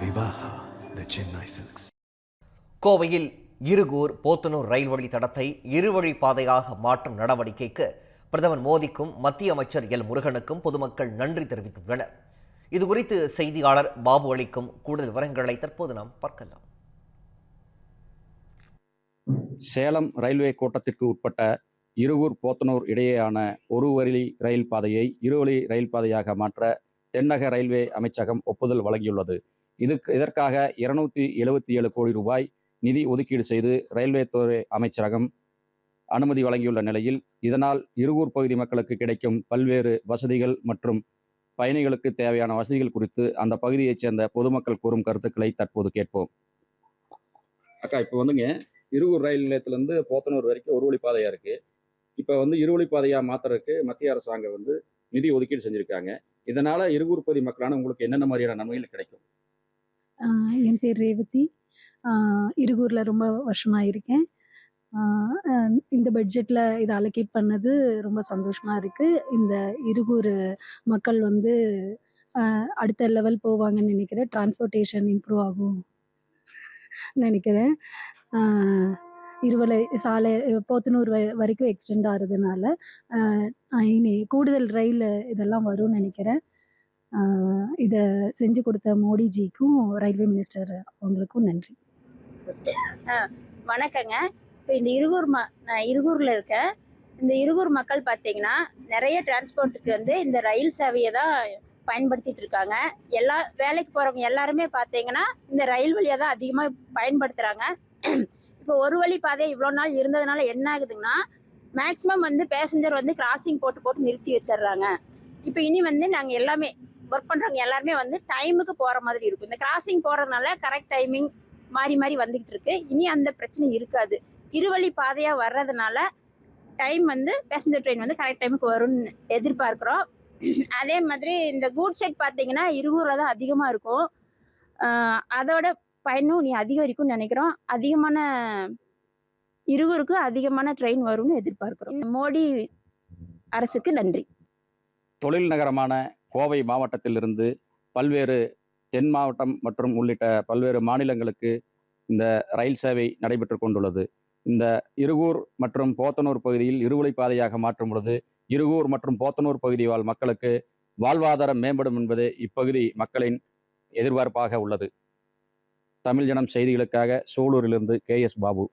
Savaha, the Chennai Silks. கோவையில் இருகூர் போத்தனூர் ரயில் வழி தடத்தை இருவழி பாதையாக மாற்றும் நடவடிக்கைக்கு பிரதமர் மோடிக்கும் மத்திய அமைச்சர் எல் முருகனுக்கும் பொதுமக்கள் நன்றி தெரிவித்துள்ளனர் இதுகுறித்து செய்தியாளர் பாபு அளிக்கும் கூடுதல் விவரங்களை தற்போது நாம் பார்க்கலாம் சேலம் ரயில்வே கோட்டத்திற்கு உட்பட்ட இருகூர் போத்தனூர் இடையேயான ஒரு வழி ரயில் பாதையை இருவழி ரயில் பாதையாக மாற்ற தென்னக ரயில்வே அமைச்சகம் ஒப்புதல் வழங்கியுள்ளது. இதுக்கு இதற்காக இருநூத்தி எழுபத்தி ஏழு கோடி ரூபாய் நிதி ஒதுக்கீடு செய்து ரயில்வே துறை அமைச்சரகம் அனுமதி வழங்கியுள்ள நிலையில் இதனால் இருகூர் பகுதி மக்களுக்கு கிடைக்கும் பல்வேறு வசதிகள் மற்றும் பயணிகளுக்கு தேவையான வசதிகள் குறித்து அந்த பகுதியைச் சேர்ந்த பொதுமக்கள் கூறும் கருத்துக்களை தற்போது கேட்போம். அக்கா இப்போ வந்துங்க இருகூர் ரயில் நிலையத்திலேருந்து போத்தனூர் வரைக்கும் ஒரு வழிப்பாதையாக இருக்குது இப்போ வந்து இருவழி பாதையாக மாற்றுறதுக்கு மத்திய அரசாங்கம் வந்து நிதி ஒதுக்கீடு செஞ்சுருக்காங்க. இதனால் இருகூர் பகுதி மக்களான உங்களுக்கு என்னென்ன மாதிரியான நன்மைகள் கிடைக்கும்? என் பேர் ரேவதி. இருகூரில் ரொம்ப வருஷமாக இருக்கேன். இந்த பட்ஜெட்டில் இதை அலோகேட் பண்ணது ரொம்ப சந்தோஷமாக இருக்குது இந்த இருகூர் மக்கள் வந்து அடுத்த லெவல் போவாங்கன்னு நினைக்கிறேன். டிரான்ஸ்போர்ட்டேஷன் இம்ப்ரூவ் ஆகும் நினைக்கிறேன். இருவலை சாலை போத்தனூர் வ வரைக்கும் எக்ஸ்டெண்ட் ஆகிறதுனால இனி கூடுதல் ரயில் இதெல்லாம் வரும்னு நினைக்கிறேன். இதை செஞ்சு கொடுத்த மோடிஜிக்கும் ரயில்வே மினிஸ்டர் அவங்களுக்கும் நன்றி. வணக்கங்க. இப்போ இந்த இருகூர் ம நான் இருகூரில் இருக்கேன். இந்த இருகூர் மக்கள் பார்த்தீங்கன்னா நிறைய டிரான்ஸ்போர்ட்டுக்கு வந்து இந்த ரயில் சேவையை தான் பயன்படுத்திட்டு இருக்காங்க. எல்லா வேலைக்கு போகிறவங்க எல்லாருமே பார்த்தீங்கன்னா இந்த ரயில் வழியாக தான் அதிகமாக பயன்படுத்துகிறாங்க இப்போ ஒரு வழி பாதை இவ்வளோ நாள் இருந்ததுனால என்ன ஆகுதுங்கன்னா மேக்ஸிமம் வந்து பேசஞ்சர் வந்து கிராசிங் போட்டு போட்டு நிறுத்தி வச்சிடுறாங்க. இப்போ இனி வந்து நாங்கள் எல்லாமே ஒர்க் பண்ணுறவங்க எல்லாருமே வந்து டைமுக்கு போகிற மாதிரி இருக்கும். இந்த கிராசிங் போகிறதுனால கரெக்ட் டைமிங் மாறி மாறி வந்துக்கிட்டு இருக்கு. இனி அந்த பிரச்சனை இருக்காது. இருவழி பாதையாக வர்றதுனால டைம் வந்து பேசஞ்சர் ட்ரெயின் வந்து கரெக்ட் டைமுக்கு வரும்னு எதிர்பார்க்குறோம். அதே மாதிரி இந்த கூட் செட் பார்த்தீங்கன்னா இருவூரில் தான் அதிகமாக இருக்கும். அதோட பயனும் நீ அதிகரிக்கும்னு நினைக்கிறோம். அதிகமான இருகூருக்கு அதிகமான ட்ரெயின் வரும்னு எதிர்பார்க்குறோம். மோடி அரசுக்கு நன்றி. தொழில் நகரமான கோவை மாவட்டத்திலிருந்து பல்வேறு தென் மாவட்டம் மற்றும் உள்ளிட்ட பல்வேறு மாநிலங்களுக்கு இந்த ரயில் சேவை நடைபெற்று கொண்டுள்ளது. இந்த இருகூர் மற்றும் போத்தனூர் பகுதியில் இருவழி பாதையாக மாற்றும் பொழுது இருகூர் மற்றும் போத்தனூர் பகுதி வாழ் மக்களுக்கு வாழ்வாதாரம் மேம்படும் என்பது இப்பகுதி மக்களின் எதிர்பார்ப்பாக உள்ளது. தமிழ் ஜனம் செய்திகளுக்காக சூலூரிலிருந்து கே எஸ் பாபு.